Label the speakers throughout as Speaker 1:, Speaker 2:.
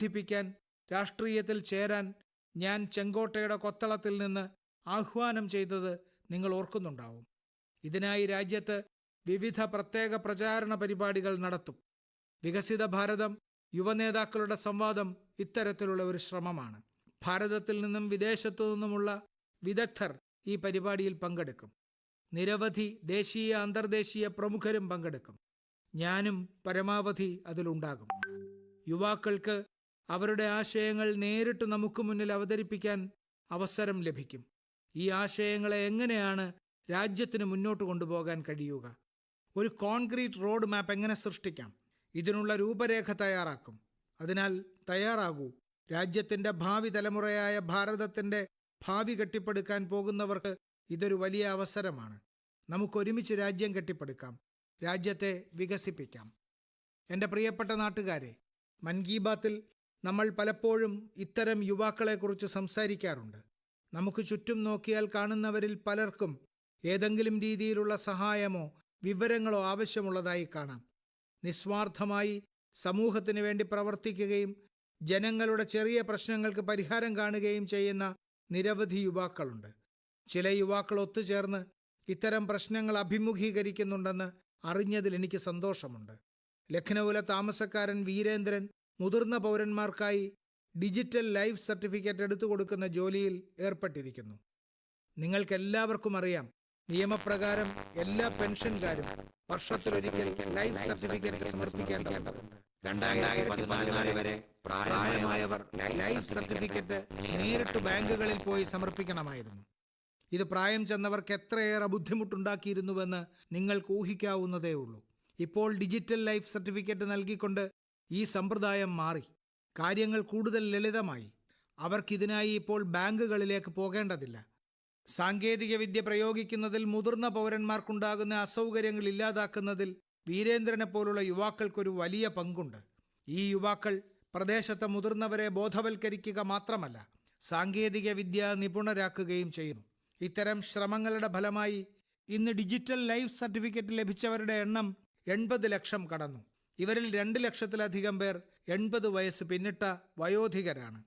Speaker 1: വർദ്ധിപ്പിക്കാൻ രാഷ്ട്രീയത്തിൽ ചേരാൻ ഞാൻ ചെങ്കോട്ടയുടെ കൊത്തളത്തിൽ നിന്ന് ആഹ്വാനം ചെയ്തത് നിങ്ങൾ ഓർക്കുന്നുണ്ടാവും. ഇതിനായി രാജ്യത്ത് വിവിധ പ്രത്യേക പ്രചാരണ പരിപാടികൾ നടത്തും. വികസിത ഭാരതം യുവനേതാക്കളുടെ സംവാദം ഇത്തരത്തിലുള്ള ഒരു ശ്രമമാണ്. ഭാരതത്തിൽ നിന്നും വിദേശത്തു നിന്നുമുള്ള വിദഗ്ധർ ഈ പരിപാടിയിൽ പങ്കെടുക്കും. നിരവധി ദേശീയ അന്തർദേശീയ പ്രമുഖരും പങ്കെടുക്കും. ഞാനും പരമാവധി അതിലുണ്ടാകും. യുവാക്കൾക്ക് അവരുടെ ആശയങ്ങൾ നേരിട്ട് നമുക്ക് മുന്നിൽ അവതരിപ്പിക്കാൻ അവസരം ലഭിക്കും. ഈ ആശയങ്ങളെ എങ്ങനെയാണ് രാജ്യത്തിന് മുന്നോട്ട് കൊണ്ടുപോകാൻ കഴിയുക? ഒരു കോൺക്രീറ്റ് റോഡ് മാപ്പ് എങ്ങനെ സൃഷ്ടിക്കാം? ഇതിനുള്ള രൂപരേഖ തയ്യാറാക്കും. അതിനാൽ തയ്യാറാകൂ. രാജ്യത്തിന്റെ ഭാവി തലമുറയായ ഭാരതത്തിന്റെ ഭാവി കെട്ടിപ്പടുക്കാൻ പോകുന്നവർക്ക് ഇതൊരു വലിയ അവസരമാണ്. നമുക്കൊരുമിച്ച് രാജ്യം കെട്ടിപ്പടുക്കാം. രാജ്യത്തെ വികസിപ്പിക്കാം. എന്റെ പ്രിയപ്പെട്ട നാട്ടുകാരെ മൻ കി ബാത്തിൽ നമ്മൾ പലപ്പോഴും ഇത്തരം യുവാക്കളെക്കുറിച്ച് സംസാരിക്കാറുണ്ട്. നമുക്ക് ചുറ്റും നോക്കിയാൽ കാണുന്നവരിൽ പലർക്കും ഏതെങ്കിലും രീതിയിലുള്ള സഹായമോ വിവരങ്ങളോ ആവശ്യമുള്ളതായി കാണാം. നിസ്വാർത്ഥമായി സമൂഹത്തിന് വേണ്ടി പ്രവർത്തിക്കുകയും ജനങ്ങളുടെ ചെറിയ പ്രശ്നങ്ങൾക്ക് പരിഹാരം കാണുകയും ചെയ്യുന്ന നിരവധി യുവാക്കളുണ്ട്. ചില യുവാക്കൾ ഒത്തുചേർന്ന് ഇത്തരം പ്രശ്നങ്ങൾ അഭിമുഖീകരിക്കുന്നുണ്ടെന്ന് അറിഞ്ഞതിൽ എനിക്ക് സന്തോഷമുണ്ട്. ലഖ്നൌവിലെ താമസക്കാരൻ വീരേന്ദ്രൻ മുതിർന്ന പൗരന്മാർക്കായി ഡിജിറ്റൽ ലൈഫ് സർട്ടിഫിക്കറ്റ് എടുത്തു കൊടുക്കുന്ന ജോലിയിൽ ഏർപ്പെട്ടിരിക്കുന്നു. നിങ്ങൾക്കെല്ലാവർക്കും അറിയാം നിയമപ്രകാരം എല്ലാ പെൻഷൻകാരും വർഷത്തിലൊരിക്കൽ ലൈഫ് സർട്ടിഫിക്കറ്റ് സമർപ്പിക്കേണ്ടതുണ്ട്.
Speaker 2: രണ്ടായിരത്തി പതിനാല് വരെ പ്രായമായവർ
Speaker 1: ലൈഫ് സർട്ടിഫിക്കറ്റ് നേരിട്ട് ബാങ്കുകളിൽ പോയി സമർപ്പിക്കണമായിരുന്നു. ഇത് പ്രായം ചെന്നവർക്ക് എത്രയേറെ ബുദ്ധിമുട്ടുണ്ടാക്കിയിരുന്നുവെന്ന് നിങ്ങൾക്ക് ഊഹിക്കാവുന്നതേ ഉള്ളൂ ഇപ്പോൾ ഡിജിറ്റൽ ലൈഫ് സർട്ടിഫിക്കറ്റ് നൽകിക്കൊണ്ട് ഈ സമ്പ്രദായം മാറി. കാര്യങ്ങൾ കൂടുതൽ ലളിതമായി. അവർക്കിതിനായി ഇപ്പോൾ ബാങ്കുകളിലേക്ക് പോകേണ്ടതില്ല. സാങ്കേതികവിദ്യ പ്രയോഗിക്കുന്നതിൽ മുതിർന്ന പൗരന്മാർക്കുണ്ടാകുന്ന അസൗകര്യങ്ങൾ ഇല്ലാതാക്കുന്നതിൽ വീരേന്ദ്രനെ പോലുള്ള യുവാക്കൾക്കൊരു വലിയ പങ്കുണ്ട്. ഈ യുവാക്കൾ പ്രദേശത്തെ മുതിർന്നവരെ ബോധവൽക്കരിക്കുക മാത്രമല്ല സാങ്കേതിക വിദ്യ നിപുണരാക്കുകയും ചെയ്യുന്നു. ഇത്തരം ശ്രമങ്ങളുടെ ഫലമായി ഇന്ന് ഡിജിറ്റൽ ലൈഫ് സർട്ടിഫിക്കറ്റ് ലഭിച്ചവരുടെ എണ്ണം എൺപത് ലക്ഷം കടന്നു. ഇവരിൽ രണ്ട് ലക്ഷത്തിലധികം പേർ എൺപത് വയസ്സ് പിന്നിട്ട വയോധികരാണ്.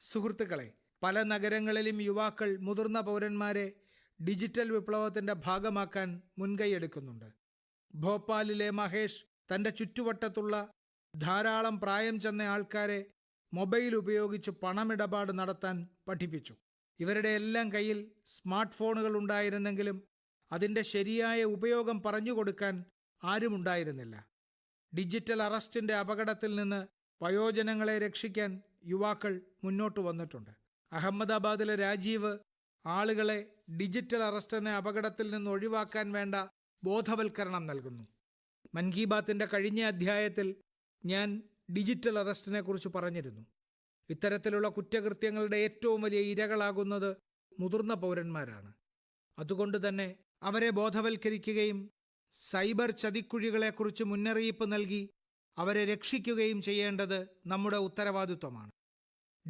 Speaker 1: സുഹൃത്തുക്കളെ പല നഗരങ്ങളിലും യുവാക്കൾ മുതിർന്ന പൗരന്മാരെ ഡിജിറ്റൽ വിപ്ലവത്തിന്റെ ഭാഗമാക്കാൻ മുൻകൈയെടുക്കുന്നുണ്ട്. ഭോപ്പാലിലെ മഹേഷ് തന്റെ ചുറ്റുവട്ടത്തുള്ള ധാരാളം പ്രായം ചെന്ന ആൾക്കാരെ മൊബൈൽ ഉപയോഗിച്ച് പണമിടപാട് നടത്താൻ പഠിപ്പിച്ചു. ഇവരുടെ എല്ലാം കയ്യിൽ സ്മാർട്ട് ഫോണുകൾ ഉണ്ടായിരുന്നെങ്കിലും അതിന്റെ ശരിയായ ഉപയോഗം പറഞ്ഞു പറഞ്ഞുകൊടുക്കാൻ ആരുമുണ്ടായിരുന്നില്ല. ഡിജിറ്റൽ അറസ്റ്റിന്റെ അപകടത്തിൽ നിന്ന് വയോജനങ്ങളെ രക്ഷിക്കാൻ യുവാക്കൾ മുന്നോട്ട് വന്നിട്ടുണ്ട്. അഹമ്മദാബാദിലെ രാജീവ് ആളുകളെ ഡിജിറ്റൽ അറസ്റ്റ് എന്ന അപകടത്തിൽ നിന്ന് ഒഴിവാക്കാൻ വേണ്ട ബോധവൽക്കരണം നൽകുന്നു. മൻ കി ബാത്തിന്റെ കഴിഞ്ഞ അധ്യായത്തിൽ ഞാൻ ഡിജിറ്റൽ അറസ്റ്റിനെ കുറിച്ച് പറഞ്ഞിരുന്നു. ഇത്തരത്തിലുള്ള കുറ്റകൃത്യങ്ങളുടെ ഏറ്റവും വലിയ ഇരകളാകുന്നത് മുതിർന്ന പൗരന്മാരാണ്. അതുകൊണ്ട് തന്നെ അവരെ ബോധവൽക്കരിക്കുകയും സൈബർ ചതിക്കുഴികളെക്കുറിച്ച് മുന്നറിയിപ്പ് നൽകി അവരെ രക്ഷിക്കുകയും ചെയ്യേണ്ടത് നമ്മുടെ ഉത്തരവാദിത്വമാണ്.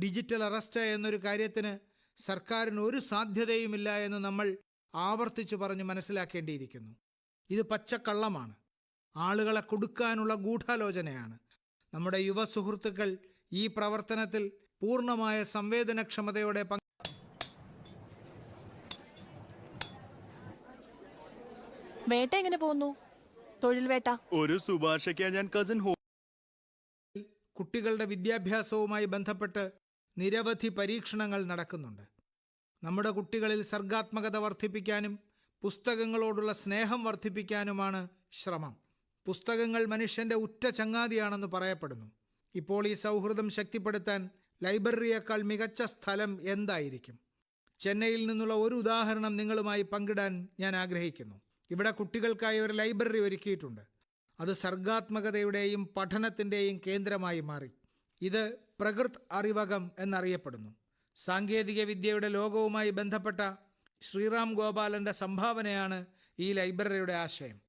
Speaker 1: ഡിജിറ്റൽ അറസ്റ്റ് എന്നൊരു കാര്യത്തിന് സർക്കാരിന് ഒരു സാധ്യതയുമില്ല എന്ന് നമ്മൾ ആവർത്തിച്ചു പറഞ്ഞു മനസ്സിലാക്കേണ്ടിയിരിക്കുന്നു. ഇത് പച്ചക്കള്ളമാണ്. ആളുകളെ കൊടുക്കാനുള്ള ഗൂഢാലോചനയാണ്. നമ്മുടെ യുവ സുഹൃത്തുക്കൾ ഈ പ്രവർത്തനത്തിൽ പൂർണമായ സംവേദനക്ഷമതയോടെ
Speaker 3: വേട്ട എങ്ങനെ പോകുന്നു? തൊഴിൽ വേട്ട.
Speaker 4: ഒരു ശുപാർശക്കാ ഞാൻ കസിൻ ഹോ
Speaker 1: കുട്ടികളുടെ വിദ്യാഭ്യാസവുമായി ബന്ധപ്പെട്ട് നിരവധി പരീക്ഷണങ്ങൾ നടക്കുന്നുണ്ട്. നമ്മുടെ കുട്ടികളിൽ സർഗാത്മകത വർദ്ധിപ്പിക്കാനും പുസ്തകങ്ങളോടുള്ള സ്നേഹം വർദ്ധിപ്പിക്കാനുമാണ് ശ്രമം. പുസ്തകങ്ങൾ മനുഷ്യന്റെ ഉറ്റ ചങ്ങാതിയാണെന്ന് പറയപ്പെടുന്നു. ഇപ്പോൾ ഈ സൗഹൃദം ശക്തിപ്പെടുത്താൻ ലൈബ്രറിയേക്കാൾ മികച്ച സ്ഥലം എന്തായിരിക്കും? ചെന്നൈയിൽ നിന്നുള്ള ഒരു ഉദാഹരണം നിങ്ങളുമായി പങ്കിടാൻ ഞാൻ ആഗ്രഹിക്കുന്നു. ഇവിടെ കുട്ടികൾക്കായി ഒരു ലൈബ്രറി ഒരുക്കിയിട്ടുണ്ട്. അത് സർഗാത്മകതയുടെയും പഠനത്തിന്റെയും കേന്ദ്രമായി മാറി. ഇത് പ്രകൃത് അറിവകം എന്നറിയപ്പെടുന്നു. സാങ്കേതിക വിദ്യയുടെ ലോകവുമായി ബന്ധപ്പെട്ട ശ്രീറാം ഗോപാലന്റെ സംഭാവനയാണ് ഈ ലൈബ്രറിയുടെ ആശയം.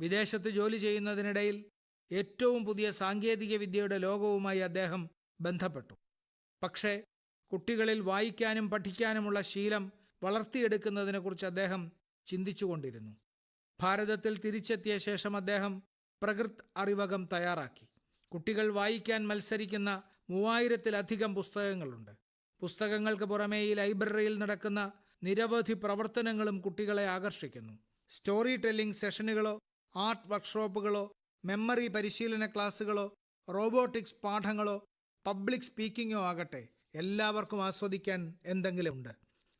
Speaker 1: വിദേശത്ത് ജോലി ചെയ്യുന്നതിനിടയിൽ ഏറ്റവും പുതിയ സാങ്കേതിക വിദ്യയുടെ ലോകവുമായി അദ്ദേഹം ബന്ധപ്പെട്ടു. പക്ഷേ കുട്ടികളിൽ വായിക്കാനും പഠിക്കാനുമുള്ള ശീലം വളർത്തിയെടുക്കുന്നതിനെക്കുറിച്ച് അദ്ദേഹം ചിന്തിച്ചുകൊണ്ടിരുന്നു. ഭാരതത്തിൽ തിരിച്ചെത്തിയ ശേഷം അദ്ദേഹം പ്രകൃത് അറിവകം തയ്യാറാക്കി. കുട്ടികൾ വായിക്കാൻ മത്സരിക്കുന്ന മൂവായിരത്തിലധികം പുസ്തകങ്ങളുണ്ട്. പുസ്തകങ്ങൾക്ക് പുറമേ ഈ ലൈബ്രറിയിൽ നടക്കുന്ന നിരവധി പ്രവർത്തനങ്ങളും കുട്ടികളെ ആകർഷിക്കുന്നു. സ്റ്റോറി ടെല്ലിംഗ് സെഷനുകളോ ആർട്ട് വർക്ക്ഷോപ്പുകളോ മെമ്മറി പരിശീലന ക്ലാസ്സുകളോ റോബോട്ടിക്സ് പാഠങ്ങളോ പബ്ലിക് സ്പീക്കിംഗോ ആകട്ടെ എല്ലാവർക്കും ആസ്വദിക്കാൻ എന്തെങ്കിലുമുണ്ട്.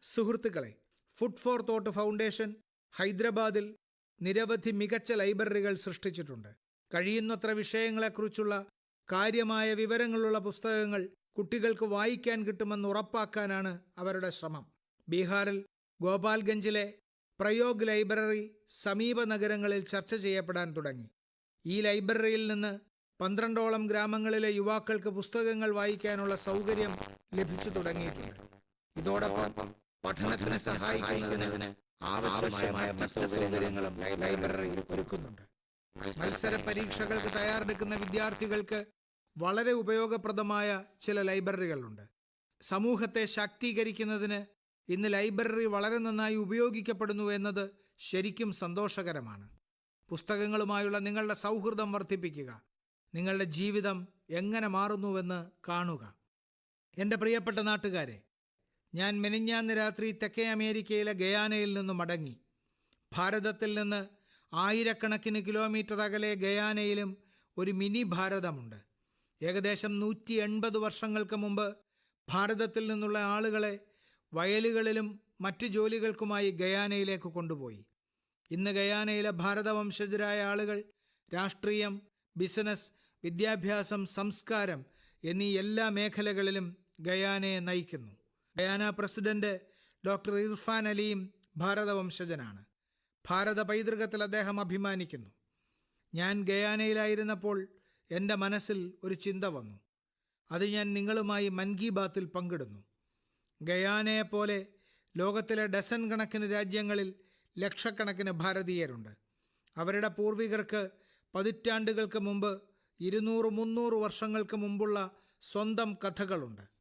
Speaker 1: സുഹൃത്തുക്കളെ ഫുഡ് ഫോർ തോട്ട് ഫൗണ്ടേഷൻ ഹൈദരാബാദിൽ നിരവധി മികച്ച ലൈബ്രറികൾ സൃഷ്ടിച്ചിട്ടുണ്ട്. കഴിയുന്നത്ര വിഷയങ്ങളെക്കുറിച്ചുള്ള കാര്യമായ വിവരങ്ങളുള്ള പുസ്തകങ്ങൾ കുട്ടികൾക്ക് വായിക്കാൻ കിട്ടുമെന്ന് ഉറപ്പാക്കാനാണ് അവരുടെ ശ്രമം. ബീഹാറിൽ ഗോപാൽഗഞ്ചിലെ പ്രയോഗ് ലൈബ്രറി സമീപ നഗരങ്ങളിൽ ചർച്ച ചെയ്യപ്പെടാൻ തുടങ്ങി. ഈ ലൈബ്രറിയിൽ നിന്ന് പന്ത്രണ്ടോളം ഗ്രാമങ്ങളിലെ യുവാക്കൾക്ക് പുസ്തകങ്ങൾ വായിക്കാനുള്ള സൗകര്യം ലഭിച്ചു തുടങ്ങിയിട്ടുണ്ട്. ഇതോടൊപ്പം
Speaker 2: പഠനത്തിന് സഹായിക്കുന്നതിന് ആവശ്യമായ മറ്റ് സൗകര്യങ്ങളും ലൈബ്രറിയിൽ ഒരുക്കുന്നുണ്ട്.
Speaker 1: മത്സര പരീക്ഷകൾക്ക് തയ്യാറെടുക്കുന്ന വിദ്യാർത്ഥികൾക്ക് വളരെ ഉപയോഗപ്രദമായ ചില ലൈബ്രറികളുണ്ട്. സമൂഹത്തെ ശാക്തീകരിക്കുന്നതിന് ഇന്ന് ലൈബ്രറി വളരെ നന്നായി ഉപയോഗിക്കപ്പെടുന്നു എന്നത് ശരിക്കും സന്തോഷകരമാണ്. പുസ്തകങ്ങളുമായുള്ള നിങ്ങളുടെ സൗഹൃദം വർദ്ധിപ്പിക്കുക. നിങ്ങളുടെ ജീവിതം എങ്ങനെ മാറുന്നുവെന്ന് കാണുക. എന്റെ പ്രിയപ്പെട്ട നാട്ടുകാരെ ഞാൻ മെനിഞ്ഞാന്ന് രാത്രി തെക്കേ അമേരിക്കയിലെ ഗയാനയിൽ നിന്ന് മടങ്ങി. ഭാരതത്തിൽ നിന്ന് ആയിരക്കണക്കിന് കിലോമീറ്റർ അകലെ ഗയാനയിലും ഒരു മിനി ഭാരതമുണ്ട്. ഏകദേശം നൂറ്റി എൺപത് വർഷങ്ങൾക്ക് മുമ്പ് ഭാരതത്തിൽ നിന്നുള്ള ആളുകളെ വയലുകളിലും മറ്റു ജോലികൾക്കുമായി ഗയാനയിലേക്ക് കൊണ്ടുപോയി. ഇന്ന് ഗയാനയിലെ ഭാരതവംശജരായ ആളുകൾ രാഷ്ട്രീയം ബിസിനസ് വിദ്യാഭ്യാസം സംസ്കാരം എന്നീ എല്ലാ മേഖലകളിലും ഗയാനയെ നയിക്കുന്നു. ഗയാന പ്രസിഡന്റ് ഡോക്ടർ ഇർഫാൻ അലിയും ഭാരതവംശജനാണ്. ഭാരത പൈതൃകത്തിൽ അദ്ദേഹം അഭിമാനിക്കുന്നു. ഞാൻ ഗയാനയിലായിരുന്നപ്പോൾ എന്റെ മനസ്സിൽ ഒരു ചിന്ത വന്നു. അത് ഞാൻ നിങ്ങളുമായി മൻ കി ബാത്തിൽ പങ്കിടുന്നു. ഗയാനയെപ്പോലെ ലോകത്തിലെ ഡസൻ കണക്കിന് രാജ്യങ്ങളിൽ ലക്ഷക്കണക്കിന് ഭാരതീയരുണ്ട്. അവരുടെ പൂർവികർക്ക് പതിറ്റാണ്ടുകൾക്ക് മുമ്പ് ഇരുന്നൂറ് മുന്നൂറ് വർഷങ്ങൾക്ക് മുമ്പുള്ള സ്വന്തം കഥകളുണ്ട്.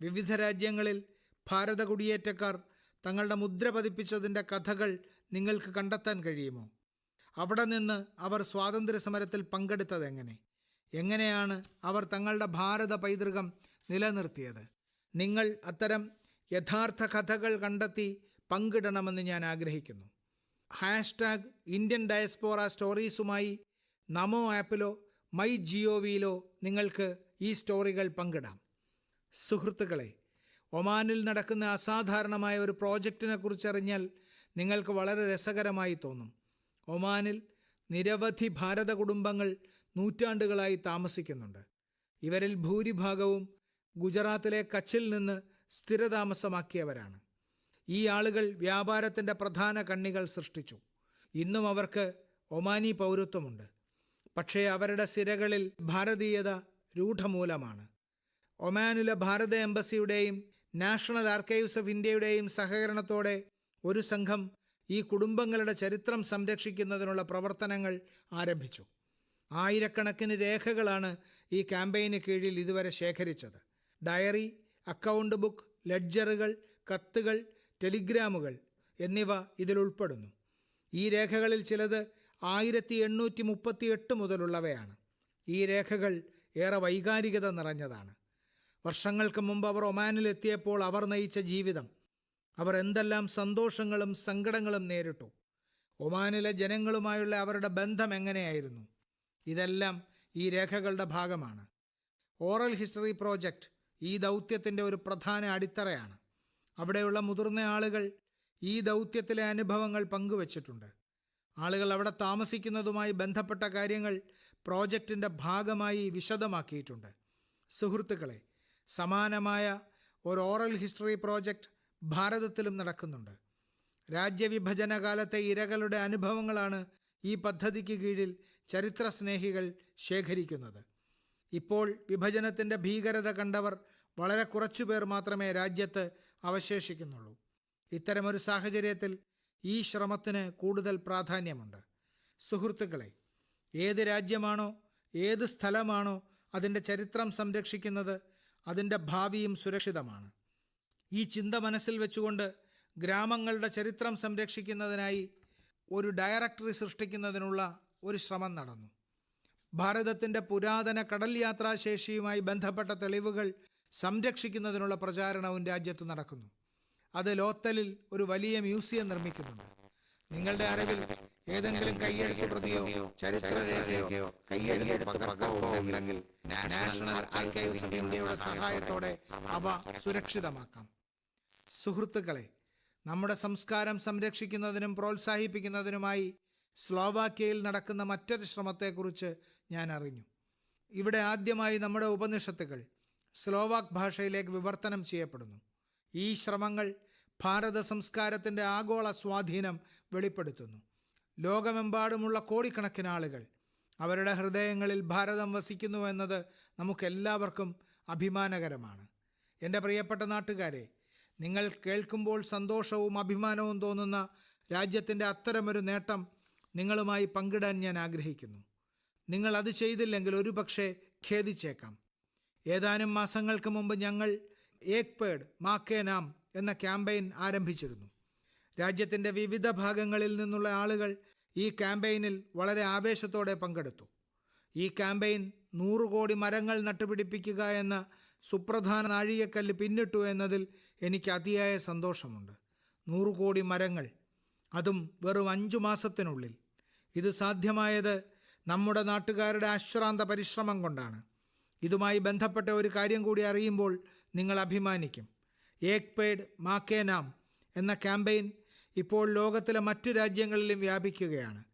Speaker 1: വിവിധ രാജ്യങ്ങളിൽ ഭാരത കുടിയേറ്റക്കാർ തങ്ങളുടെ മുദ്ര പതിപ്പിച്ചതിന്റെ കഥകൾ നിങ്ങൾക്ക് കണ്ടെത്താൻ കഴിയുമോ? അവിടെ നിന്ന് അവർ സ്വാതന്ത്ര്യ സമരത്തിൽ പങ്കെടുത്തതെങ്ങനെ എങ്ങനെയാണ് അവർ തങ്ങളുടെ ഭാരത പൈതൃകം നിലനിർത്തിയത്? നിങ്ങൾ അത്തരം യഥാർത്ഥ കഥകൾ കണ്ടെത്തി പങ്കിടണമെന്ന് ഞാൻ ആഗ്രഹിക്കുന്നു. ഹാഷ്ടാഗ് ഇന്ത്യൻ ഡയസ്പോറ സ്റ്റോറീസുമായി നമോ ആപ്പിലോ മൈ ജിയോവിയിലോ നിങ്ങൾക്ക് ഈ സ്റ്റോറികൾ പങ്കിടാം. സുഹൃത്തുക്കളെ ഒമാനിൽ നടക്കുന്ന അസാധാരണമായ ഒരു പ്രോജക്റ്റിനെ കുറിച്ചറിഞ്ഞാൽ നിങ്ങൾക്ക് വളരെ രസകരമായി തോന്നും. ഒമാനിൽ നിരവധി ഭാരത കുടുംബങ്ങൾ നൂറ്റാണ്ടുകളായി താമസിക്കുന്നുണ്ട്. ഇവരിൽ ഭൂരിഭാഗവും ഗുജറാത്തിലെ കച്ചിൽ നിന്ന് സ്ഥിരതാമസമാക്കിയവരാണ്. ഈ ആളുകൾ വ്യാപാരത്തിന്റെ പ്രധാന കണ്ണികൾ സൃഷ്ടിച്ചു. ഇന്നും അവർക്ക് ഒമാനി പൗരത്വമുണ്ട്. പക്ഷേ അവരുടെ സിരകളിൽ ഭാരതീയത രൂഢമൂലമാണ്. ഒമാനിലെ ഭാരത എംബസിയുടെയും നാഷണൽ ആർക്കൈവ്സ് ഓഫ് ഇന്ത്യയുടെയും സഹകരണത്തോടെ ഒരു സംഘം ഈ കുടുംബങ്ങളുടെ ചരിത്രം സംരക്ഷിക്കുന്നതിനുള്ള പ്രവർത്തനങ്ങൾ ആരംഭിച്ചു. ആയിരക്കണക്കിന് രേഖകളാണ് ഈ ക്യാമ്പയിന് കീഴിൽ ഇതുവരെ ശേഖരിച്ചത്. ഡയറി അക്കൗണ്ട് ബുക്ക് ലെഡ്ജറുകൾ കത്തുകൾ ടെലിഗ്രാമുകൾ എന്നിവ ഇതിൽ ഉൾപ്പെടുന്നു. ഈ രേഖകളിൽ ചിലത് ആയിരത്തി എണ്ണൂറ്റി മുപ്പത്തി എട്ട് മുതലുള്ളവയാണ്. ഈ രേഖകൾ ഏറെ വൈകാരികത നിറഞ്ഞതാണ്. വർഷങ്ങൾക്ക് മുമ്പ് അവർ ഒമാനിലെത്തിയപ്പോൾ അവർ നയിച്ച ജീവിതം. അവർ എന്തെല്ലാം സന്തോഷങ്ങളും സങ്കടങ്ങളും നേരിട്ടു. ഒമാനിലെ ജനങ്ങളുമായുള്ള അവരുടെ ബന്ധം എങ്ങനെയായിരുന്നു? ഇതെല്ലാം ഈ രേഖകളുടെ ഭാഗമാണ്. ഓറൽ ഹിസ്റ്ററി പ്രോജക്റ്റ് ഈ ദൗത്യത്തിന്റെ ഒരു പ്രധാന അടിത്തറയാണ്. അവിടെയുള്ള മുതിർന്ന ആളുകൾ ഈ ദൗത്യത്തിലെ അനുഭവങ്ങൾ പങ്കുവച്ചിട്ടുണ്ട്. ആളുകൾ അവിടെ താമസിക്കുന്നതുമായി ബന്ധപ്പെട്ട കാര്യങ്ങൾ പ്രോജക്റ്റിന്റെ ഭാഗമായി വിശദമാക്കിയിട്ടുണ്ട്. സുഹൃത്തുക്കളെ സമാനമായ ഒരു ഓറൽ ഹിസ്റ്ററി പ്രോജക്റ്റ് ഭാരതത്തിലും നടക്കുന്നുണ്ട്. രാജ്യവിഭജന കാലത്തെ ഇരകളുടെ അനുഭവങ്ങളാണ് ഈ പദ്ധതിക്ക് കീഴിൽ ചരിത്രസ്നേഹികൾ ശേഖരിക്കുന്നത്. ഇപ്പോൾ വിഭജനത്തിന്റെ ഭീകരത കണ്ടവർ വളരെ കുറച്ചു പേർ മാത്രമേ രാജ്യത്ത് അവശേഷിക്കുന്നുള്ളൂ. ഇത്തരമൊരു സാഹചര്യത്തിൽ ഈ ശ്രമത്തിന് കൂടുതൽ പ്രാധാന്യമുണ്ട്. സുഹൃത്തുക്കളെ ഏത് രാജ്യമാണോ ഏത് സ്ഥലമാണോ അതിന്റെ ചരിത്രം സംരക്ഷിക്കുന്നത് അതിന്റെ ഭാവിയും സുരക്ഷിതമാണ്. ഈ ചിന്ത മനസ്സിൽ വെച്ചുകൊണ്ട് ഗ്രാമങ്ങളുടെ ചരിത്രം സംരക്ഷിക്കുന്നതിനായി ഒരു ഡയറക്ടറി സൃഷ്ടിക്കുന്നതിനുള്ള ഒരു ശ്രമം നടന്നു. ഭാരതത്തിന്റെ പുരാതന കടൽ യാത്രാശേഷിയുമായി ബന്ധപ്പെട്ട തെളിവുകൾ സംരക്ഷിക്കുന്നതിനുള്ള പ്രചാരണവും രാജ്യത്ത് നടക്കുന്നു. അത് ലോത്തലിൽ ഒരു വലിയ മ്യൂസിയം നിർമ്മിക്കുന്നുണ്ട്. നിങ്ങളുടെ അറിവിൽ ഏതെങ്കിലും കയ്യെഴുത്ത് പ്രതിയോ
Speaker 2: ചരിത്രരേഖയോ കയ്യെഴുത്ത് പകർപ്പോ ഉണ്ടെങ്കിൽ നാഷണൽ ആർക്കൈവ്സ് ഓഫ് ഇന്ത്യയുടെ
Speaker 1: സഹായത്തോടെ അവ സുരക്ഷിതമാക്കാം. സുഹൃത്തുക്കളെ നമ്മുടെ സംസ്കാരം സംരക്ഷിക്കുന്നതിനും പ്രോത്സാഹിപ്പിക്കുന്നതിനുമായി സ്ലോവാക്യയിൽ നടക്കുന്ന മറ്റൊരു ശ്രമത്തെക്കുറിച്ച് ഞാൻ അറിഞ്ഞു. ഇവിടെ ആദ്യമായി നമ്മുടെ ഉപനിഷത്തുകൾ സ്ലോവാക് ഭാഷയിലേക്ക് വിവർത്തനം ചെയ്യപ്പെടുന്നു. ഈ ശ്രമങ്ങൾ ഭാരത സംസ്കാരത്തിന്റെ ആഗോള സ്വാധീനം വെളിപ്പെടുത്തുന്നു. ലോകമെമ്പാടുമുള്ള കോടിക്കണക്കിന് ആളുകൾ അവരുടെ ഹൃദയങ്ങളിൽ ഭാരതം വസിക്കുന്നു എന്നത് നമുക്കെല്ലാവർക്കും അഭിമാനകരമാണ്. എന്റെ പ്രിയപ്പെട്ട നാട്ടുകാരെ നിങ്ങൾ കേൾക്കുമ്പോൾ സന്തോഷവും അഭിമാനവും തോന്നുന്ന രാജ്യത്തിന്റെ അത്തരമൊരു നേട്ടം നിങ്ങളുമായി പങ്കിടാൻ ഞാൻ ആഗ്രഹിക്കുന്നു. നിങ്ങൾ അത് ചെയ്തില്ലെങ്കിൽ ഒരുപക്ഷെ ഖേദിച്ചേക്കാം. ഏതാനും മാസങ്ങൾക്ക് മുമ്പ് ഞങ്ങൾ ഏക് പേഡ് മാക്കേ നാം എന്ന ക്യാമ്പയിൻ ആരംഭിച്ചിരുന്നു. രാജ്യത്തിന്റെ വിവിധ ഭാഗങ്ങളിൽ നിന്നുള്ള ആളുകൾ ഈ ക്യാമ്പയിനിൽ വളരെ ആവേശത്തോടെ പങ്കെടുത്തു. ഈ ക്യാമ്പയിൻ നൂറ് കോടി മരങ്ങൾ നട്ടുപിടിപ്പിക്കുക എന്ന സുപ്രധാന നാഴികക്കല്ല് പിന്നിട്ടു എന്നതിൽ എനിക്ക് അതിയായ സന്തോഷമുണ്ട്. നൂറ് കോടി മരങ്ങൾ അതും വെറും അഞ്ചു മാസത്തിനുള്ളിൽ. ഇത് സാധ്യമായത് നമ്മുടെ നാട്ടുകാരുടെ അശ്രാന്ത പരിശ്രമം കൊണ്ടാണ്. ഇതുമായി ബന്ധപ്പെട്ട ഒരു കാര്യം കൂടി അറിയുമ്പോൾ നിങ്ങൾ അഭിമാനിക്കും. ഏക് പേഡ് മാക്കേ നാം എന്ന ക്യാമ്പയിൻ ഇപ്പോൾ ലോകത്തിലെ മറ്റു രാജ്യങ്ങളിലും വ്യാപിക്കുകയാണ്.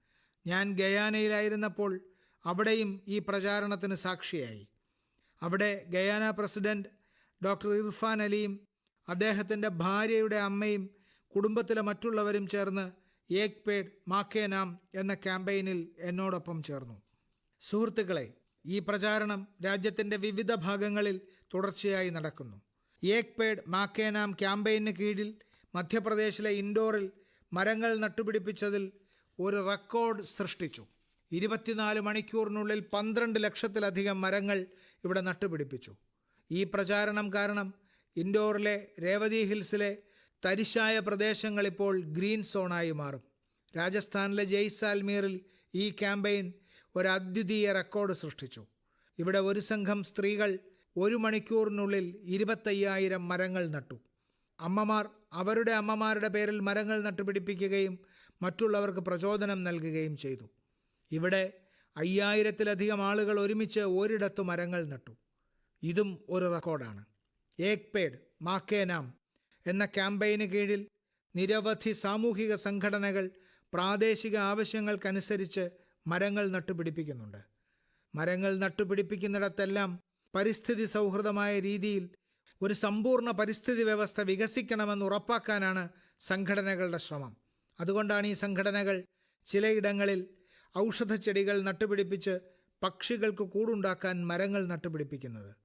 Speaker 1: ഞാൻ ഗയാനയിലായിരുന്നപ്പോൾ അവിടെയും ഈ പ്രചാരണത്തിന് സാക്ഷിയായി. അവിടെ ഗയാന പ്രസിഡന്റ് ഡോക്ടർ ഇർഫാൻ അലിയും അദ്ദേഹത്തിന്റെ ഭാര്യയുടെ അമ്മയും കുടുംബത്തിലെ മറ്റുള്ളവരും ചേർന്ന് ഏക് പേഡ് മാക്കേ നാം എന്ന ക്യാമ്പയിനിൽ എന്നോടൊപ്പം ചേർന്നു. സുഹൃത്തുക്കളെ ഈ പ്രചാരണം രാജ്യത്തിന്റെ വിവിധ ഭാഗങ്ങളിൽ തുടർച്ചയായി നടക്കുന്നു. ഏക് പേഡ് മാക്കേ നാം ക്യാമ്പയിന് കീഴിൽ മധ്യപ്രദേശിലെ ഇൻഡോറിൽ മരങ്ങൾ നട്ടുപിടിപ്പിച്ചതിൽ ഒരു റെക്കോർഡ് സൃഷ്ടിച്ചു. ഇരുപത്തിനാല് മണിക്കൂറിനുള്ളിൽ പന്ത്രണ്ട് ലക്ഷത്തിലധികം മരങ്ങൾ ഇവിടെ നട്ടുപിടിപ്പിച്ചു. ഈ പ്രചാരണം കാരണം ഇൻഡോറിലെ രേവതി ഹിൽസിലെ തരിശായ പ്രദേശങ്ങൾ ഇപ്പോൾ ഗ്രീൻ സോണായി മാറും. രാജസ്ഥാനിലെ ജയ്സാൽമീറിൽ ഈ ക്യാമ്പയിൻ ഒരു അദ്വിതീയ റെക്കോർഡ് സൃഷ്ടിച്ചു. ഇവിടെ ഒരു സംഘം സ്ത്രീകൾ ഒരു മണിക്കൂറിനുള്ളിൽ ഇരുപത്തയ്യായിരം മരങ്ങൾ നട്ടു. അമ്മമാർ അവരുടെ അമ്മമാരുടെ പേരിൽ മരങ്ങൾ നട്ടുപിടിപ്പിക്കുകയും മറ്റുള്ളവർക്ക് പ്രചോദനം നൽകുകയും ചെയ്തു. ഇവിടെ അയ്യായിരത്തിലധികം ആളുകൾ ഒരുമിച്ച് ഒരിടത്തു മരങ്ങൾ നട്ടു. ഇതും ഒരു റെക്കോർഡാണ്. ഏക് പേഡ് മാക്കേ നാം എന്ന ക്യാമ്പയിന് കീഴിൽ നിരവധി സാമൂഹിക സംഘടനകൾ പ്രാദേശിക ആവശ്യങ്ങൾക്കനുസരിച്ച് മരങ്ങൾ നട്ടുപിടിപ്പിക്കുന്നുണ്ട്. മരങ്ങൾ നട്ടുപിടിപ്പിക്കുന്നിടത്തെല്ലാം പരിസ്ഥിതി സൗഹൃദമായ രീതിയിൽ ഒരു സമ്പൂർണ പരിസ്ഥിതി വ്യവസ്ഥ വികസിക്കണമെന്ന് ഉറപ്പാക്കാനാണ് സംഘടനകളുടെ ശ്രമം. അതുകൊണ്ടാണ് ഈ സംഘടനകൾ ചിലയിടങ്ങളിൽ ഔഷധച്ചെടികൾ നട്ടുപിടിപ്പിച്ച് പക്ഷികൾക്ക് കൂടുണ്ടാക്കാൻ മരങ്ങൾ നട്ടുപിടിപ്പിക്കുന്നത്.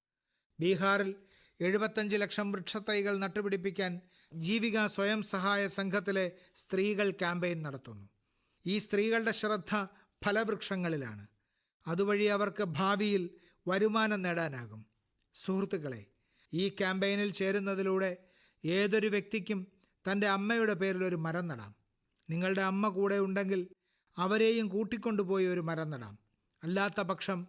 Speaker 1: ബീഹാറിൽ എഴുപത്തഞ്ച് ലക്ഷം വൃക്ഷത്തൈകൾ നട്ടുപിടിപ്പിക്കാൻ ജീവിക സ്വയം സഹായ സംഘത്തിലെ സ്ത്രീകൾ ക്യാമ്പയിൻ നടത്തുന്നു. ഈ സ്ത്രീകളുടെ ശ്രദ്ധ ഫലവൃക്ഷങ്ങളിലാണ്. അതുവഴി അവർക്ക് ഭാവിയിൽ വരുമാനം നേടാനാകും. സുഹൃത്തുക്കളെ ഈ ക്യാമ്പയിനിൽ ചേരുന്നതിലൂടെ ഏതൊരു വ്യക്തിക്കും തന്റെ അമ്മയുടെ പേരിൽ ഒരു മരം നടാം. നിങ്ങളുടെ അമ്മ കൂടെ ഉണ്ടെങ്കിൽ അവരെയും കൂട്ടിക്കൊണ്ടുപോയി ഒരു മരം നടാം. അല്ലാത്ത പക്ഷം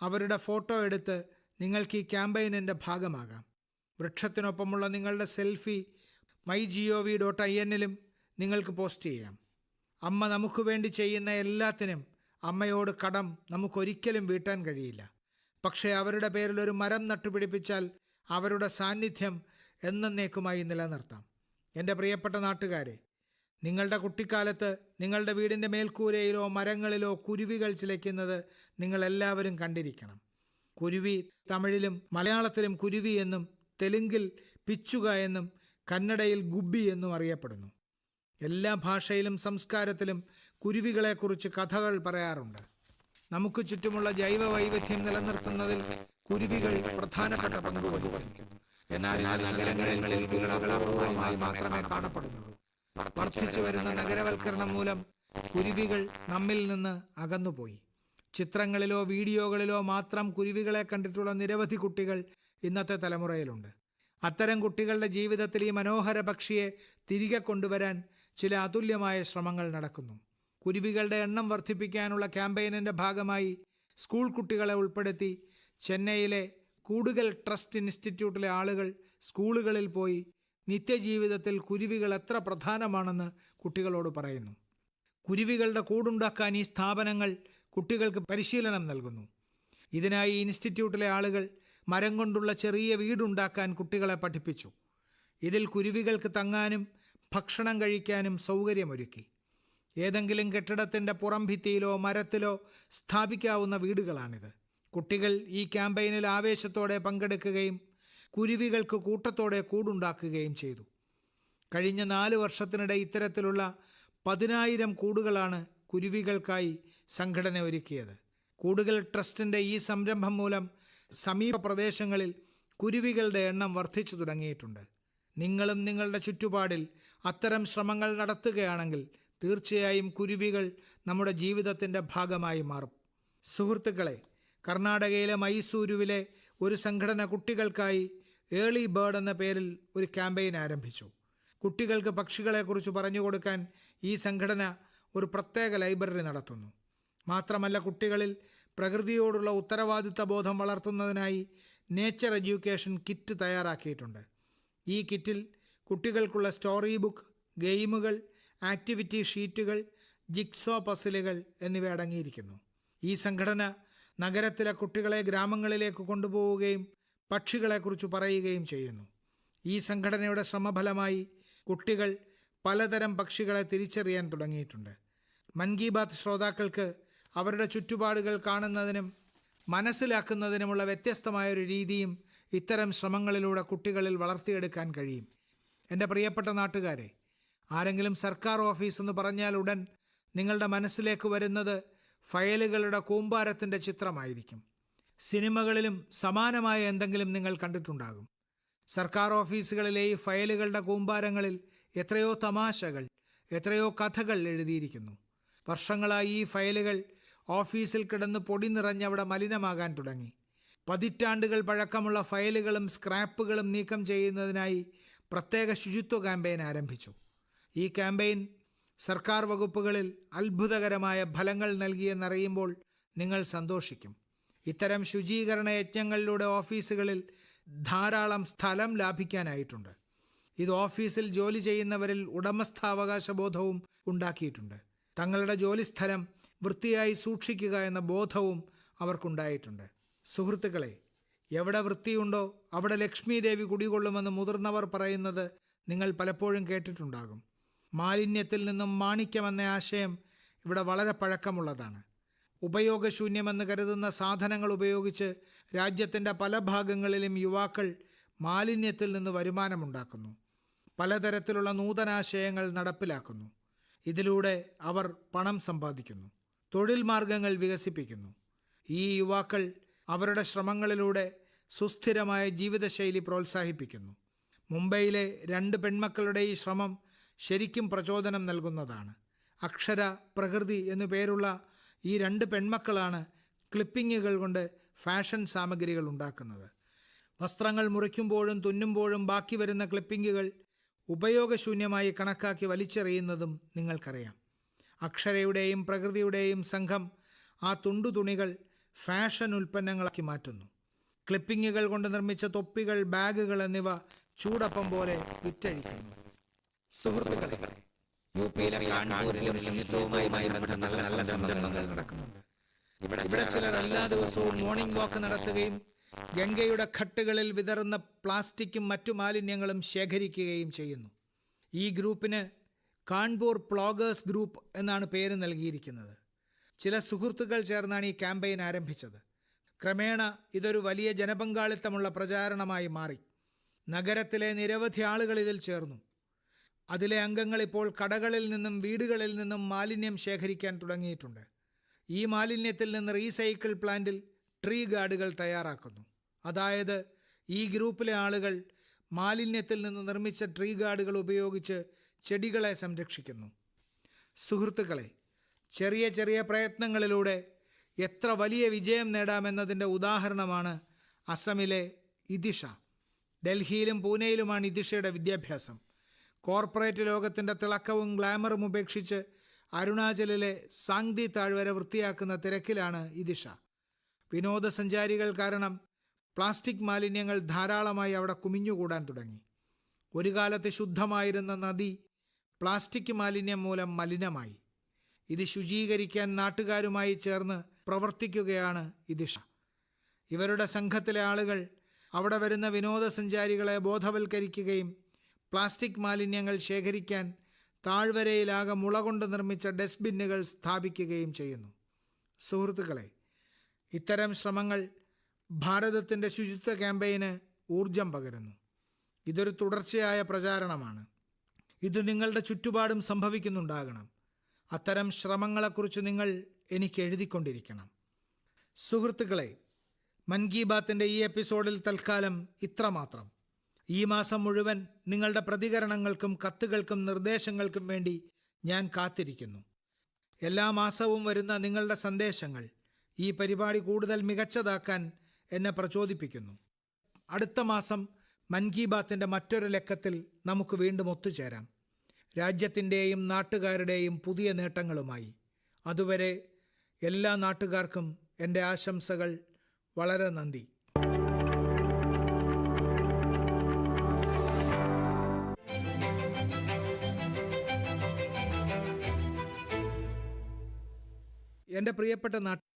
Speaker 1: അവരുടെ ഫോട്ടോ എടുത്ത് നിങ്ങൾക്ക് ഈ ക്യാമ്പയിനിന്റെ ഭാഗമാകാം. വൃക്ഷത്തിനൊപ്പമുള്ള നിങ്ങളുടെ selfie my G O V dot I എന്നിലും നിങ്ങൾക്ക് പോസ്റ്റ് ചെയ്യാം. അമ്മ നമുക്ക് വേണ്ടി ചെയ്യുന്ന എല്ലാത്തിനും അമ്മയോട് കടം നമുക്കൊരിക്കലും വീട്ടാൻ കഴിയില്ല. പക്ഷേ അവരുടെ പേരിൽ ഒരു മരം നട്ടുപിടിപ്പിച്ചാൽ അവരുടെ സാന്നിധ്യം എന്നേക്കുമായി നിലനിർത്താം. എന്റെ പ്രിയപ്പെട്ട നാട്ടുകാരെ നിങ്ങളുടെ കുട്ടിക്കാലത്ത് നിങ്ങളുടെ വീടിന്റെ മേൽക്കൂരയിലോ മരങ്ങളിലോ കുരുവികൾ ചിലയ്ക്കുന്നത് നിങ്ങളെല്ലാവരും കണ്ടിരിക്കണം. കുരുവി തമിഴിലും മലയാളത്തിലും കുരുവി എന്നും തെലുങ്കിൽ പിച്ചുക എന്നും കന്നഡയിൽ ഗുബ്ബി എന്നും അറിയപ്പെടുന്നു. എല്ലാ ഭാഷയിലും സംസ്കാരത്തിലും കുരുവികളെക്കുറിച്ച് കഥകൾ പറയാറുണ്ട്. നമുക്ക് ചുറ്റുമുള്ള ജൈവ വൈവിധ്യം നിലനിർത്തുന്നതിൽ കുരുവികൾ പ്രധാനപ്പെട്ട പങ്ക് വഹിക്കുന്നു
Speaker 2: എന്നാൽ നഗരങ്ങളിൽ വീടുകൾ അപൂർവമായി മാത്രമേ കാണപ്പെടുന്നുള്ളൂ.
Speaker 1: വർദ്ധിച്ചു വരുന്ന നഗരവൽക്കരണം മൂലം കുരുവികൾ നമ്മിൽ നിന്ന് അകന്നുപോയി. ചിത്രങ്ങളിലോ വീഡിയോകളിലോ മാത്രം കുരുവികളെ കണ്ടിട്ടുള്ള നിരവധി കുട്ടികൾ ഇന്നത്തെ തലമുറയിലുണ്ട്. അത്തരം കുട്ടികളുടെ ജീവിതത്തിൽ ഈ മനോഹര പക്ഷിയെ തിരികെ കൊണ്ടുവരാൻ ചില അതുല്യമായ ശ്രമങ്ങൾ നടക്കുന്നു. കുരുവികളുടെ എണ്ണം വർദ്ധിപ്പിക്കാനുള്ള ക്യാമ്പയിനിന്റെ ഭാഗമായി സ്കൂൾ കുട്ടികളെ ഉൾപ്പെടുത്തി ചെന്നൈയിലെ കൂടുകൽ ട്രസ്റ്റ് ഇൻസ്റ്റിറ്റ്യൂട്ടിലെ ആളുകൾ സ്കൂളുകളിൽ പോയി നിത്യജീവിതത്തിൽ കുരുവികൾ എത്ര പ്രധാനമാണെന്ന് കുട്ടികളോട് പറയുന്നു. കുരുവികളുടെ കൂടുണ്ടാക്കാൻ ഈ സ്ഥാപനങ്ങൾ കുട്ടികൾക്ക് പരിശീലനം നൽകുന്നു. ഇതിനായി ഇൻസ്റ്റിറ്റ്യൂട്ടിലെ ആളുകൾ മരം കൊണ്ടുള്ള ചെറിയ വീടുണ്ടാക്കാൻ കുട്ടികളെ പഠിപ്പിച്ചു. ഇതിൽ കുരുവികൾക്ക് തങ്ങാനും ഭക്ഷണം കഴിക്കാനും സൗകര്യമൊരുക്കി. ഏതെങ്കിലും കെട്ടിടത്തിന്റെ പുറംഭിത്തിയിലോ മരത്തിലോ സ്ഥാപിക്കാവുന്ന വീടുകളാണിത്. കുട്ടികൾ ഈ ക്യാമ്പയിനിൽ ആവേശത്തോടെ പങ്കെടുക്കുകയും കുരുവികൾക്ക് കൂട്ടത്തോടെ കൂടുണ്ടാക്കുകയും ചെയ്തു. കഴിഞ്ഞ നാല് വർഷത്തിനിടെ ഇത്തരത്തിലുള്ള പതിനായിരം കൂടുകളാണ് കുരുവികൾക്കായി സംഘടന ഒരുക്കിയത്. കൂടുകൾ ട്രസ്റ്റിന്റെ ഈ സംരംഭം മൂലം സമീപ പ്രദേശങ്ങളിൽ കുരുവികളുടെ എണ്ണം വർദ്ധിച്ചു തുടങ്ങിയിട്ടുണ്ട്. നിങ്ങളും നിങ്ങളുടെ ചുറ്റുപാടിൽ അത്തരം ശ്രമങ്ങൾ നടത്തുകയാണെങ്കിൽ തീർച്ചയായും കുരുവികൾ നമ്മുടെ ജീവിതത്തിന്റെ ഭാഗമായി മാറും. സുഹൃത്തുക്കളെ കർണാടകയിലെ മൈസൂരുവിലെ ഒരു സംഘടന കുട്ടികൾക്കായി ഏളി ബേർഡ് എന്ന പേരിൽ ഒരു ക്യാമ്പയിൻ ആരംഭിച്ചു. കുട്ടികൾക്ക് പക്ഷികളെക്കുറിച്ച് പറഞ്ഞു കൊടുക്കാൻ ഈ സംഘടന ഒരു പ്രത്യേക ലൈബ്രറി നടത്തുന്നു. മാത്രമല്ല കുട്ടികളിൽ പ്രകൃതിയോടുള്ള ഉത്തരവാദിത്ത ബോധം വളർത്തുന്നതിനായി നേച്ചർ എഡ്യൂക്കേഷൻ കിറ്റ് തയ്യാറാക്കിയിട്ടുണ്ട്. ഈ കിറ്റിൽ കുട്ടികൾക്കുള്ള സ്റ്റോറി ബുക്ക് ഗെയിമുകൾ ആക്ടിവിറ്റി ഷീറ്റുകൾ ജിക്സോ പസിലുകൾ എന്നിവ അടങ്ങിയിരിക്കുന്നു. ഈ സംഘടന നഗരത്തിലെ കുട്ടികളെ ഗ്രാമങ്ങളിലേക്ക് കൊണ്ടുപോവുകയും പക്ഷികളെക്കുറിച്ച് പറയുകയും ചെയ്യുന്നു. ഈ സംഘടനയുടെ ശ്രമഫലമായി കുട്ടികൾ പലതരം പക്ഷികളെ തിരിച്ചറിയാൻ തുടങ്ങിയിട്ടുണ്ട്. മൻ കി ബാത്ത് ശ്രോതാക്കൾക്ക് അവരുടെ ചുറ്റുപാടുകൾ കാണുന്നതിനും മനസ്സിലാക്കുന്നതിനുമുള്ള വ്യത്യസ്തമായ ഒരു രീതിയും ഇത്തരം ശ്രമങ്ങളിലൂടെ കുട്ടികളിൽ വളർത്തിയെടുക്കാൻ കഴിയും. എന്റെ പ്രിയപ്പെട്ട നാട്ടുകാരെ ആരെങ്കിലും സർക്കാർ ഓഫീസ് എന്ന് പറഞ്ഞാൽ ഉടൻ നിങ്ങളുടെ മനസ്സിലേക്ക് വരുന്നത് ഫയലുകളുടെ കൂമ്പാരത്തിന്റെ ചിത്രമായിരിക്കും. സിനിമകളിലും സമാനമായ എന്തെങ്കിലും നിങ്ങൾ കണ്ടിട്ടുണ്ടാകും. സർക്കാർ ഓഫീസുകളിലെ ഈ ഫയലുകളുടെ കൂമ്പാരങ്ങളിൽ എത്രയോ തമാശകൾ എത്രയോ കഥകൾ എഴുതിയിരിക്കുന്നു. വർഷങ്ങളായി ഈ ഫയലുകൾ ഓഫീസിൽ കിടന്ന് പൊടി നിറഞ്ഞവിടെ മലിനമാകാൻ തുടങ്ങി. പതിറ്റാണ്ടുകൾ പഴക്കമുള്ള ഫയലുകളും സ്ക്രാപ്പുകളും നീക്കം ചെയ്യുന്നതിനായി പ്രത്യേക ശുചിത്വ ക്യാമ്പയിൻ ആരംഭിച്ചു. ഈ ക്യാമ്പയിൻ സർക്കാർ വകുപ്പുകളിൽ അത്ഭുതകരമായ ഫലങ്ങൾ നൽകിയെന്നറിയുമ്പോൾ നിങ്ങൾ സന്തോഷിക്കും. ഇത്തരം ശുചീകരണ യജ്ഞങ്ങളിലൂടെ ഓഫീസുകളിൽ ധാരാളം സ്ഥലം ലാഭിക്കാനായിട്ടുണ്ട്. ഇത് ഓഫീസിൽ ജോലി ചെയ്യുന്നവരിൽ ഉടമസ്ഥാവകാശ ബോധവും ഉണ്ടാക്കിയിട്ടുണ്ട്. തങ്ങളുടെ ജോലിസ്ഥലം വൃത്തിയായി സൂക്ഷിക്കുക എന്ന ബോധവും അവർക്കുണ്ടായിട്ടുണ്ട്. സുഹൃത്തുക്കളെ എവിടെ വൃത്തിയുണ്ടോ അവിടെ ലക്ഷ്മി ദേവി കുടികൊള്ളുമെന്ന് മുതിർന്നവർ പറയുന്നത് നിങ്ങൾ പലപ്പോഴും കേട്ടിട്ടുണ്ടാകും. മാലിന്യത്തിൽ നിന്നും മാണിക്യമെന്ന ആശയം ഇവിടെ വളരെ പഴക്കമുള്ളതാണ്. ഉപയോഗശൂന്യമെന്ന് കരുതുന്ന സാധനങ്ങൾ ഉപയോഗിച്ച് രാജ്യത്തിന്റെ പല ഭാഗങ്ങളിലും യുവാക്കൾ മാലിന്യത്തിൽ നിന്ന് വരുമാനമുണ്ടാക്കുന്നു. പലതരത്തിലുള്ള നൂതനാശയങ്ങൾ നടപ്പിലാക്കുന്നു. ഇതിലൂടെ അവർ പണം സമ്പാദിക്കുന്നു. തൊഴിൽ മാർഗങ്ങൾ വികസിപ്പിക്കുന്നു. ഈ യുവാക്കൾ അവരുടെ ശ്രമങ്ങളിലൂടെ സുസ്ഥിരമായ ജീവിതശൈലി പ്രോത്സാഹിപ്പിക്കുന്നു. മുംബൈയിലെ രണ്ട് പെൺമക്കളുടെ ഈ ശ്രമം ശരിക്കും പ്രചോദനം നൽകുന്നതാണ്. അക്ഷര പ്രകൃതി എന്നു പേരുള്ള ഈ രണ്ട് പെൺമക്കളാണ് ക്ലിപ്പിങ്ങുകൾ കൊണ്ട് ഫാഷൻ സാമഗ്രികൾ ഉണ്ടാക്കുന്നത്. വസ്ത്രങ്ങൾ മുറിക്കുമ്പോഴും തുന്നുമ്പോഴും ബാക്കി വരുന്ന ക്ലിപ്പിങ്ങുകൾ ഉപയോഗശൂന്യമായി കണക്കാക്കി വലിച്ചെറിയുന്നതും നിങ്ങൾക്കറിയാം. അക്ഷരയുടെയും പ്രകൃതിയുടെയും സംഘം ആ തുണ്ടു തുണികൾ ഫാഷൻ ഉൽപ്പന്നങ്ങളാക്കി മാറ്റുന്നു. ക്ലിപ്പിങ്ങുകൾ കൊണ്ട് നിർമ്മിച്ച തൊപ്പികൾ ബാഗുകൾ എന്നിവ ചൂടപ്പം പോലെ വിറ്റഴിക്കുന്നു.
Speaker 2: സുഹൃത്തുക്കളെ യു പിയിലെ കാൺപൂരിലും ശുചിത്വവുമായി ബന്ധപ്പെട്ട നല്ല നല്ല സംരംഭങ്ങൾ നടക്കുന്നുണ്ട്. ഇവിടെ
Speaker 1: ചിലർ എല്ലാ ദിവസവും മോർണിംഗ് വാക്ക് നടത്തുകയും ഗംഗയുടെ ഘട്ടുകളിൽ വിതറുന്ന പ്ലാസ്റ്റിക്കും മറ്റു മാലിന്യങ്ങളും ശേഖരിക്കുകയും ചെയ്യുന്നു. ഈ ഗ്രൂപ്പിന് കാൺപൂർ പ്ലോഗേഴ്സ് ഗ്രൂപ്പ് എന്നാണ് പേര് നൽകിയിരിക്കുന്നത്. ചില സുഹൃത്തുക്കൾ ചേർന്നാണ് ഈ ക്യാമ്പയിൻ ആരംഭിച്ചത്. ക്രമേണ ഇതൊരു വലിയ ജനപങ്കാളിത്തമുള്ള പ്രചാരണമായി മാറി. നഗരത്തിലെ നിരവധി ആളുകൾ ഇതിൽ ചേർന്നു. അതിലെ അംഗങ്ങൾ ഇപ്പോൾ കടകളിൽ നിന്നും വീടുകളിൽ നിന്നും മാലിന്യം ശേഖരിക്കാൻ തുടങ്ങിയിട്ടുണ്ട്. ഈ മാലിന്യത്തിൽ നിന്ന് റീസൈക്കിൾ പ്ലാന്റിൽ ട്രീ ഗാർഡുകൾ തയ്യാറാക്കുന്നു. അതായത് ഈ ഗ്രൂപ്പിലെ ആളുകൾ മാലിന്യത്തിൽ നിന്ന് നിർമ്മിച്ച ട്രീ ഗാർഡുകൾ ഉപയോഗിച്ച് ചെടികളെ സംരക്ഷിക്കുന്നു. സുഹൃത്തുക്കളെ ചെറിയ ചെറിയ പ്രയത്നങ്ങളിലൂടെ എത്ര വലിയ വിജയം നേടാമെന്നതിന്റെ ഉദാഹരണമാണ് അസമിലെ ഇതിഷ ഡൽഹിയിലും പൂനെയിലുമാണ് ഇതിഷയുടെ വിദ്യാഭ്യാസം. കോർപ്പറേറ്റ് ലോകത്തിന്റെ തിളക്കവും ഗ്ലാമറും ഉപേക്ഷിച്ച് അരുണാചലിലെ സാങ്തി താഴ്വര വൃത്തിയാക്കുന്ന തിരക്കിലാണ് ഇതിഷ വിനോദസഞ്ചാരികൾ കാരണം പ്ലാസ്റ്റിക് മാലിന്യങ്ങൾ ധാരാളമായി അവിടെ കുമിഞ്ഞുകൂടാൻ തുടങ്ങി. ഒരു കാലത്ത് ശുദ്ധമായിരുന്ന നദി പ്ലാസ്റ്റിക് മാലിന്യം മൂലം മലിനമായി. ഇത് ശുചീകരിക്കാൻ നാട്ടുകാരുമായി ചേർന്ന് പ്രവർത്തിക്കുകയാണ് ഇതിഷ ഇവരുടെ സംഘത്തിലെ ആളുകൾ അവിടെ വരുന്ന വിനോദസഞ്ചാരികളെ ബോധവൽക്കരിക്കുകയും പ്ലാസ്റ്റിക് മാലിന്യങ്ങൾ ശേഖരിക്കാൻ താഴ്വരയിലാകെ മുള കൊണ്ട് നിർമ്മിച്ച ഡസ്റ്റ്ബിന്നുകൾ സ്ഥാപിക്കുകയും ചെയ്യുന്നു. സുഹൃത്തുക്കളെ ഇത്തരം ശ്രമങ്ങൾ ഭാരതത്തിന്റെ ശുചിത്വ ക്യാമ്പയിന് ഊർജം പകരുന്നു. ഇതൊരു തുടർച്ചയായ പ്രചാരണമാണ്. ഇത് നിങ്ങളുടെ ചുറ്റുപാടും സംഭവിക്കുന്നുണ്ടാകണം. അത്തരം ശ്രമങ്ങളെക്കുറിച്ച് നിങ്ങൾ എനിക്ക് എഴുതിക്കൊണ്ടിരിക്കണം. സുഹൃത്തുക്കളെ മൻ കി ബാത്തിന്റെ ഈ എപ്പിസോഡിൽ തൽക്കാലം ഇത്രമാത്രം. ഈ മാസം മുഴുവൻ നിങ്ങളുടെ പ്രതികരണങ്ങൾക്കും കത്തുകൾക്കും നിർദ്ദേശങ്ങൾക്കും വേണ്ടി ഞാൻ കാത്തിരിക്കുന്നു. എല്ലാ മാസവും വരുന്ന നിങ്ങളുടെ സന്ദേശങ്ങൾ ഈ പരിപാടി കൂടുതൽ മികച്ചതാക്കാൻ എന്നെ പ്രചോദിപ്പിക്കുന്നു. അടുത്ത മാസം മൻ കി ബാത്തിന്റെ മറ്റൊരു ലക്കത്തിൽ നമുക്ക് വീണ്ടും ഒത്തുചേരാം. രാജ്യത്തിന്റെയും നാട്ടുകാരുടെയും പുതിയ നേട്ടങ്ങളുമായി. അതുവരെ എല്ലാ നാട്ടുകാർക്കും എന്റെ ആശംസകൾ വളരെ നന്ദി. എന്റെ പ്രിയപ്പെട്ട നാട്ട്